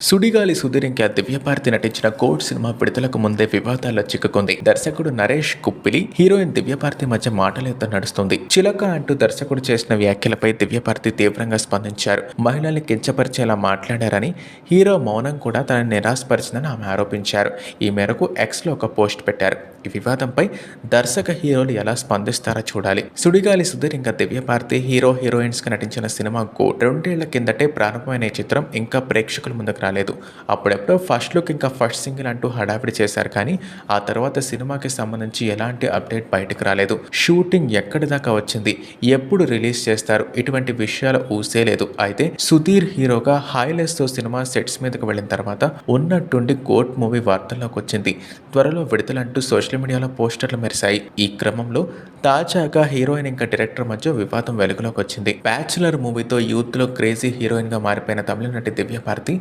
సుడిగాలి సుధీర్ దివ్యభారతి నటించిన code cinema విడుదలకు ముందే వివాదాల్లో చిక్కుకుంది. దర్శకుడు నరేష్ కుప్పిలి హీరోయిన్ దివ్యభారతి మధ్య మాటలయుద్ధం నడుస్తుంది. చిలక అంటూ దర్శకుడు చేసిన వ్యాఖ్యలపై దివ్యభారతి తీవ్రంగా స్పందించారు. మహిళల్ని కించపరిచేలా మాట్లాడారని హీరో మౌనం కూడా తనని నిరాశపరిచిందని ఆమె ఆరోపించారు. ఈ మేరకు ఎక్స్లో ఒక పోస్ట్ పెట్టారు. ఈ వివాదంపై దర్శక హీరోలు ఎలా స్పందిస్తారో చూడాలి. సుడిగాలి సుధీర్ ఇంకా దివ్యభారతి హీరో హీరోయిన్స్గా నటించిన సినిమా గోడ్ రెండేళ్ళ కిందటే ప్రారంభమైన ఈ చిత్రం ఇంకా ప్రేక్షకుల ముందుకు రాలేదు. అప్పుడెప్పుడో ఫస్ట్ లుక్ ఇంకా ఫస్ట్ సింగిల్ అంటూ హడావిడి చేశారు కానీ ఆ తర్వాత సినిమాకి సంబంధించి ఎలాంటి అప్డేట్ బయటకు రాలేదు. షూటింగ్ ఎక్కడి దాకా వచ్చింది? ఎప్పుడు రిలీజ్ చేస్తారు? ఇటువంటి విషయాలు ఊసే లేదు. అయితే సుధీర్ హీరోగా హైలెస్తో సినిమా సెట్స్ మీదకు వెళ్ళిన తర్వాత ఉన్నట్టుండి గోట్ మూవీ వార్తల్లోకి వచ్చింది. త్వరలో విడుదలంటూ సోషల్ సోషల్ మీడియాలో పోస్టర్లు మెరిశాయి. ఈ క్రమంలో తాజాగా హీరోయిన్ ఇంకా డైరెక్టర్ మధ్య వివాదం వెలుగులోకి వచ్చింది. బ్యాచులర్ మూవీతో యూత్లో క్రేజీ హీరోయిన్గా మారిపోయిన తమిళ నటి దివ్యభారతి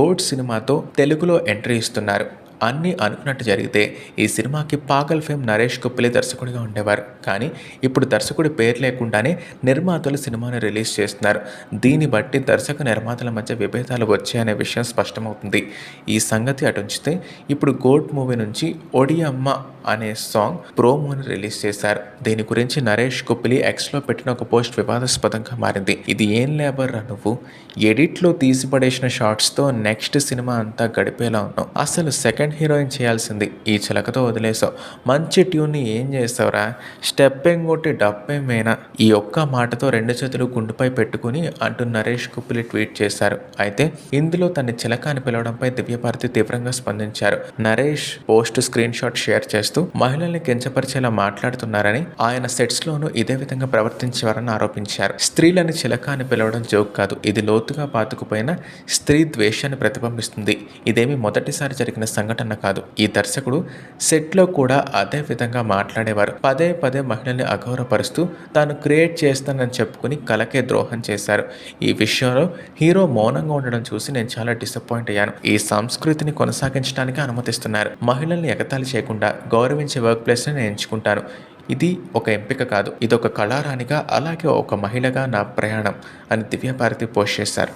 గోడ్ సినిమాతో తెలుగులో ఎంట్రీ ఇస్తున్నారు. అన్నీ అనుకున్నట్టు జరిగితే ఈ సినిమాకి పాగల్ ఫేమ్ నరేష్ కుప్పలి దర్శకుడిగా ఉండేవారు. కానీ ఇప్పుడు దర్శకుడి పేరు లేకుండానే నిర్మాతలు సినిమాను రిలీజ్ చేస్తున్నారు. దీన్ని బట్టి దర్శక నిర్మాతల మధ్య విభేదాలు వచ్చాయనే విషయం స్పష్టమవుతుంది. ఈ సంగతి అటుంచితే ఇప్పుడు గోడ్ మూవీ నుంచి ఒడియమ్మ అనే సాంగ్ ప్రోమోని రిలీజ్ చేశారు. దీని గురించి నరేష్ కుప్పిలి ఎక్స్లో పెట్టిన ఒక పోస్ట్ వివాదాస్పదంగా మారింది. ఇది ఏం లేబర్ రా నువ్వు? ఎడిట్లో తీసిపడేసిన షార్ట్స్తో నెక్స్ట్ సినిమా అంతా గడిపేలా ఉన్నావు. అసలు సెకండ్ హీరోయిన్ చేయాల్సింది. ఈ చిలకతో వదిలేసావు. మంచి ట్యూన్ని ఏం చేస్తావురా? స్టెప్ కొట్టి డబ్బేం ఈ ఒక్క మాటతో రెండు చేతులు గుండుపై పెట్టుకుని అంటూ నరేష్ కుప్పిలి ట్వీట్ చేశారు. అయితే ఇందులో తన చిలక అని పిలవడంపై దివ్యభారతి తీవ్రంగా స్పందించారు. Naresh post screenshot share చేస్తూ మహిళల్ని కించపరిచేలా మాట్లాడుతున్నారని ఆయన సెట్స్ లోనూ ఇదే విధంగా ప్రవర్తించేవారని ఆరోపించారు. స్త్రీలని చిలక అని పిలవడం జోక్ కాదు. ఇది లోతుగా పాతుకుపోయిన స్త్రీ ద్వేషాన్ని ప్రతిబింబిస్తుంది. ఇదేమి మొదటిసారి జరిగిన సంఘటన కాదు. ఈ దర్శకుడు సెట్లో కూడా అదే విధంగా మాట్లాడేవారు. పదే పదే మహిళల్ని అగౌరవపరుస్తూ తాను క్రియేట్ చేస్తానని చెప్పుకుని కలకే ద్రోహం చేశారు. ఈ విషయంలో హీరో మౌనంగా ఉండడం చూసి నేను చాలా డిసప్పాయింట్ అయ్యాను. ఈ సంస్కృతిని కొనసాగించడానికి అనుమతిస్తున్నారు. మహిళల్ని ఎగతాళి చేయకుండా గౌరవించే వర్క్ ప్లేస్ని నేను ఎంచుకుంటాను. ఇది ఒక ఎంపిక కాదు. ఇది ఒక కళారాణిగా అలాగే ఒక మహిళగా నా ప్రయాణం అని దివ్యభారతి పోస్ట్ చేశారు.